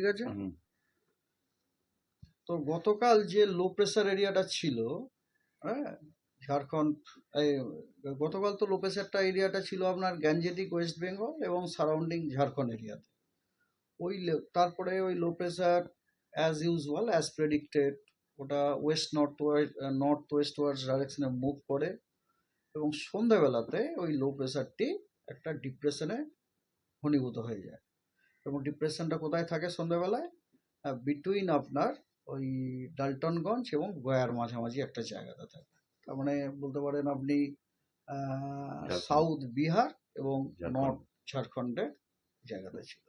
ঠিক আছে? তো গতকাল যে লো প্রেসার এরিয়াটা ছিল হ্যাঁ? ঝাড়খণ্ড গতকাল তো লো প্রেসারটা এরিয়াটা ছিল আপনার গ্যাঞ্জেটিক ওয়েস্ট বেঙ্গল এবং সারাউন্ডিং ঝাড়খণ্ড এরিয়াতে ওই তারপরে ওই low pressure as usual as predicted ওটা ওয়েস্ট নর্থ নর্থ ওয়েস্ট ওয়ার্ডস ডাইরেকশনে মুভ করে এবং সন্ধ্যাবেলাতে ওই লো প্রেসারটি একটা ডিপ্রেশনে ঘনীভূত হয়ে যায়। এবং ডিপ্রেশনটা কোথায় থাকে সন্ধ্যাবেলায়? বিটুইন আপনার ওই ডালটনগঞ্জ এবং গয়ার মাঝামাঝি একটা জায়গাতে থাকে। তার মানে বলতে পারেন আপনি সাউথ বিহার এবং নর্থ ঝাড়খণ্ডের জায়গাতে ছিল।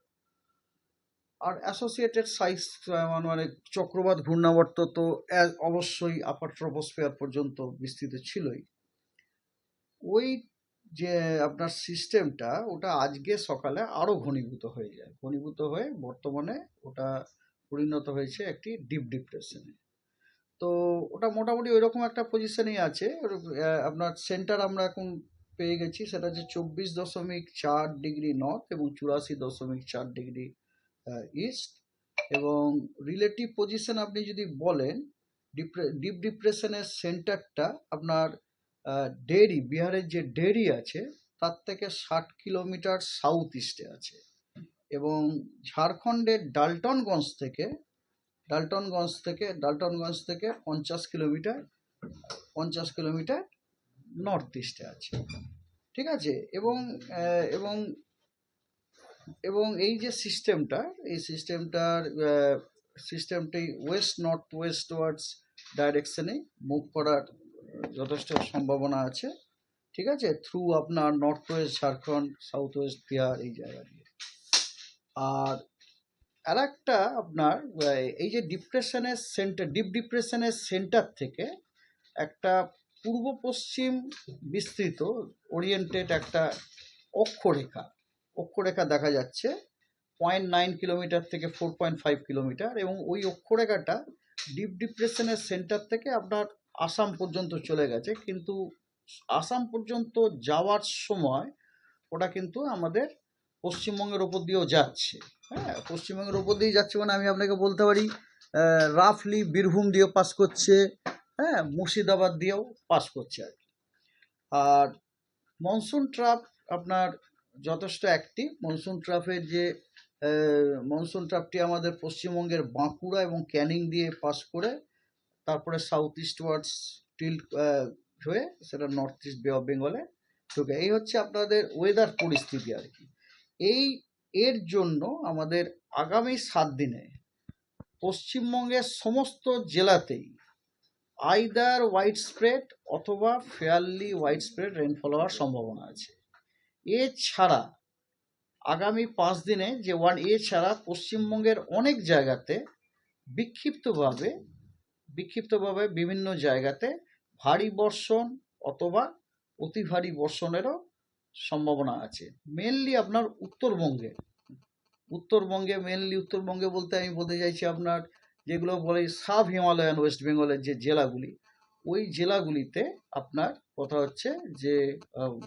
আর অ্যাসোসিয়েটেড সাইজ মানে চক্রবাত ঘূর্ণাবর্ত তো অবশ্যই আপার ট্রপোস্ফিয়ার পর্যন্ত বিস্তৃত ছিলই। ওই যে আপনার সিস্টেমটা ওটা আজকে সকালে আরও ঘনীভূত হয়ে যায়। ঘনীভূত হয়ে বর্তমানে ওটা পরিণত হয়েছে একটি ডিপ ডিপ্রেশনে তো ওটা মোটামুটি ওইরকম একটা পজিশনেই আছে। আপনার সেন্টার আমরা এখন পেয়ে গেছি, সেটা হচ্ছে চব্বিশ দশমিক চার ডিগ্রি নর্থ এবং চুরাশি দশমিক চার ডিগ্রি ইস্ট এবং রিলেটিভ পজিশন আপনি যদি বলেন ডিপ্রে ডিপ ডিপ্রেশনের সেন্টারটা আপনার ডেরি বিহারের যে ডেরি আছে, তার থেকে ষাট কিলোমিটার সাউথ ইস্টে আছে। এবং ঝাড়খণ্ডের ডালটনগঞ্জ থেকে ডালটনগঞ্জ থেকে ডালটনগঞ্জ থেকে পঞ্চাশ কিলোমিটার পঞ্চাশ কিলোমিটার নর্থ ইস্টে আছে। ঠিক আছে? এবং এবং এবং এই যে সিস্টেমটা এই সিস্টেমটার সিস্টেমটি ওয়েস্ট নর্থ ওয়েস্ট ওয়ার্ডস ডাইরেকশনে মুভ করার যথেষ্ট সম্ভাবনা আছে। ঠিক আছে? থ্রু আপনার north west Jharkhand south west Bihar এই জায়গা দিয়ে। আর আর একটা আপনার, এই যে ডিপ্রেশনের সেন্টার ডিপ ডিপ্রেশনের সেন্টার থেকে একটা পূর্ব পশ্চিম বিস্তৃত ওরিয়েন্টেড একটা অক্ষরেখা অক্ষরেখা দেখা যাচ্ছে পয়েন্ট নাইন কিলোমিটার থেকে ফোর পয়েন্ট ফাইভ কিলোমিটার এবং ওই অক্ষরেখাটা ডিপ ডিপ্রেশনের সেন্টার থেকে আপনার আসাম পর্যন্ত চলে গেছে, কিন্তু আসাম পর্যন্ত যাওয়ার সময় ওটা কিন্তু আমাদের পশ্চিমবঙ্গের ওপর দিয়েও যাচ্ছে। হ্যাঁ পশ্চিমবঙ্গের ওপর দিয়ে যাচ্ছে মানে আমি আপনাকে বলতে পারি রাফলি, বীরভূম দিয়েও পাস করছে হ্যাঁ মুর্শিদাবাদ দিয়েও পাস করছে আর আর মনসুন ট্রাপ আপনার যথেষ্ট অ্যাক্টিভ মনসুন ট্রাফের যে মনসুন ট্রাপটি আমাদের পশ্চিমবঙ্গের বাঁকুড়া এবং ক্যানিং দিয়ে পাস করে তারপরে সাউথ ইস্ট ওয়ার্ডস টিল হয়ে সেটা নর্থ ইস্ট বে অফ বেঙ্গলে ঢুকে। এই হচ্ছে আপনাদের ওয়েদার পরিস্থিতি আর কি। এই, এর জন্য আমাদের আগামী সাত দিনে পশ্চিমবঙ্গের সমস্ত জেলাতেই আইদার হোয়াইট স্প্রেড অথবা ফেয়ারলি হোয়াইট স্প্রেড রেনফল হওয়ার সম্ভাবনা আছে। এছাড়া আগামী পাঁচ দিনে যে ওয়ান এছাড়া পশ্চিমবঙ্গের অনেক জায়গাতে বিক্ষিপ্তভাবে বিক্ষিপ্তভাবে বিভিন্ন জায়গাতে ভারী বর্ষণ অথবা অতি ভারী বর্ষণেরও সম্ভাবনা আছে। মেনলি আপনার উত্তরবঙ্গে। উত্তরবঙ্গে মেনলি উত্তরবঙ্গে বলতে আমি বলতে চাইছি আপনার যেগুলো বলে সাব হিমালয়ান, ওয়েস্ট বেঙ্গলের যে জেলাগুলি, ওই জেলাগুলিতে আপনার কথা হচ্ছে যে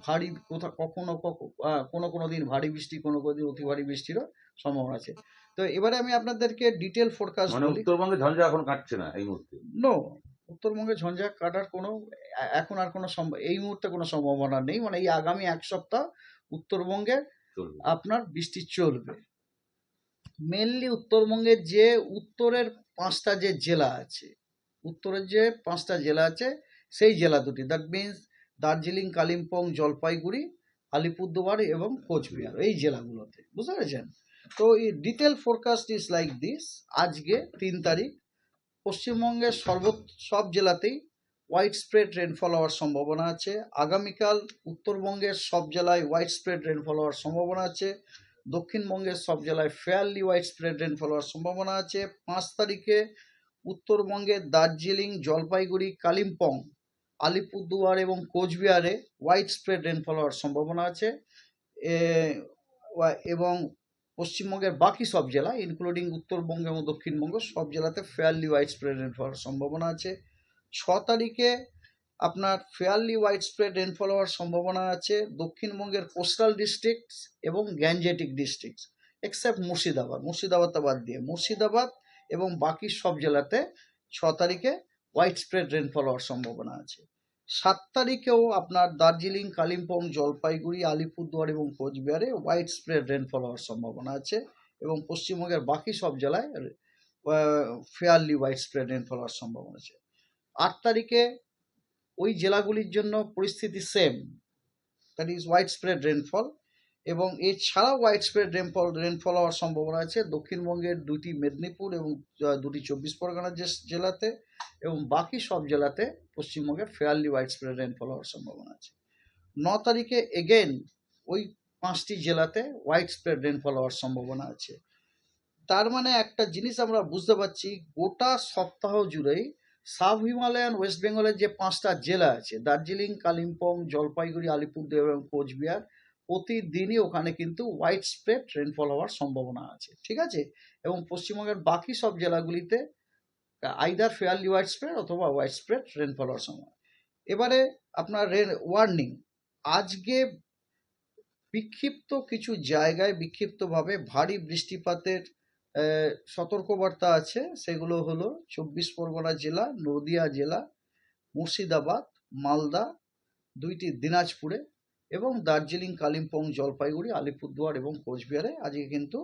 ভারী কোথা কখনো কখনো কোনো কোনো দিন ভারী বৃষ্টি, কোনো কোনো দিন অতি ভারী বৃষ্টিরও সম্ভাবনা আছে। তো এবারে আমি আপনাদেরকে ডিটেল ফোরকাস্ট মানে উত্তরবঙ্গে ঝঞ্ঝা এখন কাটছে না এই মুহূর্তে? নো উত্তরবঙ্গে ঝঞ্ঝা কাটার কোনো এখন আর কোনো এই মুহূর্তে কোনো সম্ভাবনা নেই। মানে এই আগামী এক সপ্তাহ উত্তরবঙ্গে আপনার বৃষ্টি চলবে। মেনলি উত্তরবঙ্গের যে উত্তরের পাঁচটা যে জেলা আছে উত্তরের যে পাঁচটা জেলা আছে সেই জেলা দুটি। দ্যাট মিন্স দার্জিলিং কালিম্পং জলপাইগুড়ি আলিপুরদুয়ার এবং কোচবিহার এই জেলাগুলোতে। বুঝতে পেরেছেন? তো এই detail forecast is like this আজকে তিন তারিখ, পশ্চিমবঙ্গের সর্ব সব জেলাতেই হোয়াইট স্প্রেড রেনফল হওয়ার সম্ভাবনা আছে। আগামীকাল উত্তরবঙ্গের সব জেলায় হোয়াইট স্প্রেড রেনফল হওয়ার সম্ভাবনা আছে। দক্ষিণবঙ্গের সব জেলায় ফেয়ারলি হোয়াইট স্প্রেড রেনফল হওয়ার সম্ভাবনা আছে। পাঁচ তারিখে উত্তরবঙ্গের দার্জিলিং, জলপাইগুড়ি, কালিম্পং, আলিপুরদুয়ার এবং কোচবিহারে হোয়াইট স্প্রেড রেনফল হওয়ার সম্ভাবনা আছে। এবং পশ্চিমবঙ্গের বাকি সব জেলা ইনক্লুডিং উত্তরবঙ্গ এবং দক্ষিণবঙ্গ, সব জেলাতে ফেয়ারলি ওয়াইড স্প্রেড রেনফল হওয়ার সম্ভাবনা আছে। ছ তারিখে আপনার ফেয়ারলি ওয়াইড স্প্রেড রেনফল হওয়ার সম্ভাবনা আছে দক্ষিণবঙ্গের কোস্টাল ডিস্ট্রিক্টস এবং গ্যাঞ্জেটিক ডিস্ট্রিক্টস এক্সেপ্ট মুর্শিদাবাদ। মুর্শিদাবাদটা বাদ দিয়ে, মুর্শিদাবাদ এবং বাকি সব জেলাতে ছ তারিখে হোয়াইট স্প্রেড রেনফল হওয়ার সম্ভাবনা আছে। সাত তারিখেও আপনার দার্জিলিং, কালিম্পং, জলপাইগুড়ি, আলিপুরদুয়ার এবং কোচবিহারে হোয়াইট স্প্রেড রেনফল হওয়ার সম্ভাবনা আছে এবং পশ্চিমবঙ্গের বাকি সব জেলায় ফেয়ারলি হোয়াইট স্প্রেড রেনফল হওয়ার সম্ভাবনা আছে। আট তারিখে ওই জেলাগুলির জন্য পরিস্থিতি same that is widespread rainfall এবং এছাড়াও হোয়াইট স্প্রেড রেনফল রেনফল হওয়ার সম্ভাবনা আছে। দক্ষিণবঙ্গের দুটি মেদিনীপুর এবং দুটি চব্বিশ পরগনা জেলাতে এবং বাকি সব জেলাতে পশ্চিমবঙ্গে ফেয়ারলি হোয়াইট স্প্রেড রেনফল হওয়ার সম্ভাবনা আছে। ন তারিখে এগেন ওই পাঁচটি জেলাতে হোয়াইট স্প্রেড রেনফল হওয়ার সম্ভাবনা আছে। তার মানে একটা জিনিস আমরা বুঝতে পারছি, গোটা সপ্তাহ জুড়েই সাব হিমালয়ান, ওয়েস্ট বেঙ্গলের যে পাঁচটা জেলা আছে, দার্জিলিং, কালিম্পং, জলপাইগুড়ি, আলিপুরদুয়ার এবং কোচবিহার প্রতিদিনই ওখানে কিন্তু হোয়াইট স্প্রেড রেনফল হওয়ার সম্ভাবনা আছে, ঠিক আছে? এবং পশ্চিমবঙ্গের বাকি সব জেলাগুলিতে আইদার ফেয়ারলি হোয়াইট স্প্রেড অথবা হোয়াইট স্প্রেড রেনফল হওয়ার সময়। এবারে আপনার রেন ওয়ার্নিং আজকে বিক্ষিপ্ত কিছু জায়গায় বিক্ষিপ্তভাবে ভারী বৃষ্টিপাতের সতর্কবার্তা আছে, সেগুলো হলো চব্বিশ পরগনা জেলা, নদিয়া জেলা, মুর্শিদাবাদ, মালদা, দুইটি দিনাজপুরে এবং দার্জিলিং, কালিম্পং, জলপাইগুড়ি, আলিপুরদুয়ার এবং কোচবিহারে আজকে কিন্তু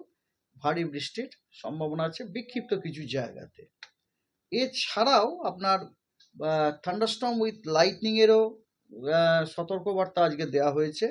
ভারী বৃষ্টির সম্ভাবনা আছে বিক্ষিপ্ত কিছু জায়গাতে। এছাড়াও আপনার থান্ডারস্টম উইথ লাইটনিংয়েরও সতর্কবার্তা আজকে দেওয়া হয়েছে।